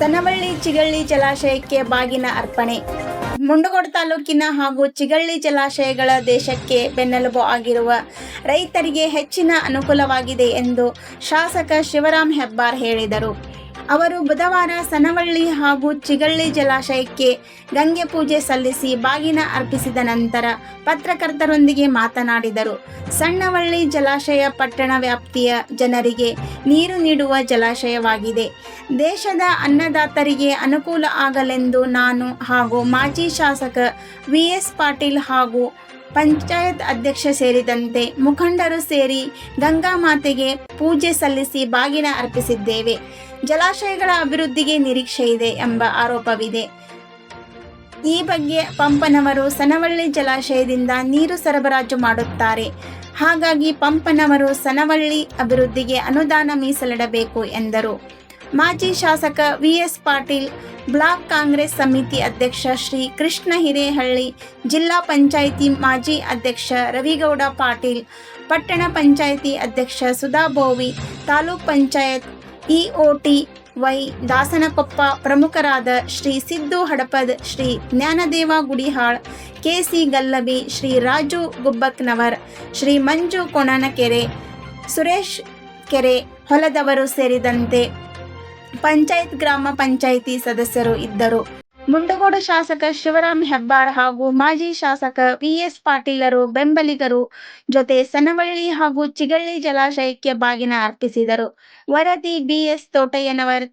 ಸನವಳ್ಳಿ ಚಿಗಳ್ಳಿ ಜಲಾಶಯಕ್ಕೆ ಬಾಗಿನ ಅರ್ಪಣೆ. ಮುಂಡಗೋಡ ತಾಲೂಕಿನ ಹಾಗೂ ಚಿಗಳ್ಳಿ ಜಲಾಶಯಗಳ ದೇಶಕ್ಕೆ ಬೆನ್ನೆಲುಬು ಆಗಿರುವ ರೈತರಿಗೆ ಹೆಚ್ಚಿನ ಅನುಕೂಲವಾಗಿದೆ ಎಂದು ಶಾಸಕ ಶಿವರಾಮ್ ಹೆಬ್ಬಾರ್ ಹೇಳಿದರು. ಅವರು ಬುಧವಾರ ಸನವಳ್ಳಿ ಹಾಗೂ ಚಿಗಳ್ಳಿ ಜಲಾಶಯಕ್ಕೆ ಗಂಗೆ ಪೂಜೆ ಸಲ್ಲಿಸಿ ಬಾಗಿನ ಅರ್ಪಿಸಿದ ನಂತರ ಪತ್ರಕರ್ತರೊಂದಿಗೆ ಮಾತನಾಡಿದರು. ಸಣ್ಣವಳ್ಳಿ ಜಲಾಶಯ ಪಟ್ಟಣ ವ್ಯಾಪ್ತಿಯ ಜನರಿಗೆ ನೀರು ನೀಡುವ ಜಲಾಶಯವಾಗಿದೆ. ದೇಶದ ಅನ್ನದಾತರಿಗೆ ಅನುಕೂಲ ಆಗಲೆಂದು ನಾನು ಹಾಗೂ ಮಾಜಿ ಶಾಸಕ ವಿ ಎಸ್ ಪಾಟೀಲ್ ಹಾಗೂ ಪಂಚಾಯತ್ ಅಧ್ಯಕ್ಷ ಸೇರಿದಂತೆ ಮುಖಂಡರು ಸೇರಿ ಗಂಗಾ ಮಾತೆಗೆ ಪೂಜೆ ಸಲ್ಲಿಸಿ ಬಾಗಿನ ಅರ್ಪಿಸಿದ್ದೇವೆ. ಜಲಾಶಯಗಳ ಅಭಿವೃದ್ಧಿಗೆ ನಿರೀಕ್ಷೆ ಇದೆ ಎಂಬ ಆರೋಪವಿದೆ. ಈ ಬಗ್ಗೆ ಪಂಪನವರು ಸನವಳ್ಳಿ ಜಲಾಶಯದಿಂದ ನೀರು ಸರಬರಾಜು ಮಾಡುತ್ತಾರೆ. ಹಾಗಾಗಿ ಪಂಪನವರು ಸನವಳ್ಳಿ ಅಭಿವೃದ್ಧಿಗೆ ಅನುದಾನ ಮೀಸಲಿಡಬೇಕು ಎಂದರು. ಮಾಜಿ ಶಾಸಕ V S Patil, block Congress ಸಮಿತಿ ಅಧ್ಯಕ್ಷ ಶ್ರೀ ಕೃಷ್ಣ ಹಿರೇಹಳ್ಳಿ, ಜಿಲ್ಲಾ ಪಂಚಾಯಿತಿ ಮಾಜಿ ಅಧ್ಯಕ್ಷ ರವಿಗೌಡ ಪಾಟೀಲ್, ಪಟ್ಟಣ ಪಂಚಾಯಿತಿ ಅಧ್ಯಕ್ಷ Sudha Bovi, taluk panchayat EO T Y Dasanakoppa ಪ್ರಮುಖರಾದ ಶ್ರೀ ಸಿದ್ದು ಹಡಪದ್, ಶ್ರೀ ಜ್ಞಾನದೇವ ಗುಡಿಹಾಳ್ ಕೆಸಿ ಗಲ್ಲಬಿ ಶ್ರೀ ರಾಜು ಗುಬ್ಬಕ್ನವರ್ ಶ್ರೀ ಮಂಜು ಕೊಣನಕೆರೆ, ಸುರೇಶ್ ಕೆರೆ ಹೊಲದವರು ಸೇರಿದಂತೆ ಪಂಚಾಯತ್ ಗ್ರಾಮ ಪಂಚಾಯಿತಿ ಸದಸ್ಯರು ಇದ್ದರು. ಮುಂಡಗೋಡ ಶಾಸಕ ಶಿವರಾಮ್ ಹೆಬ್ಬಾರ್ ಹಾಗೂ ಮಾಜಿ ಶಾಸಕ ಪಿ ಎಸ್ ಪಾಟೀಲರು ಬೆಂಬಲಿಗರು ಜೊತೆ ಸನವಳ್ಳಿ ಹಾಗೂ ಚಿಗಳ್ಳಿ ಜಲಾಶಯಕ್ಕೆ ಬಾಗಿನ ಅರ್ಪಿಸಿದರು. ವರದಿ ಬಿಎಸ್ ತೋಟಯ್ಯನವರ್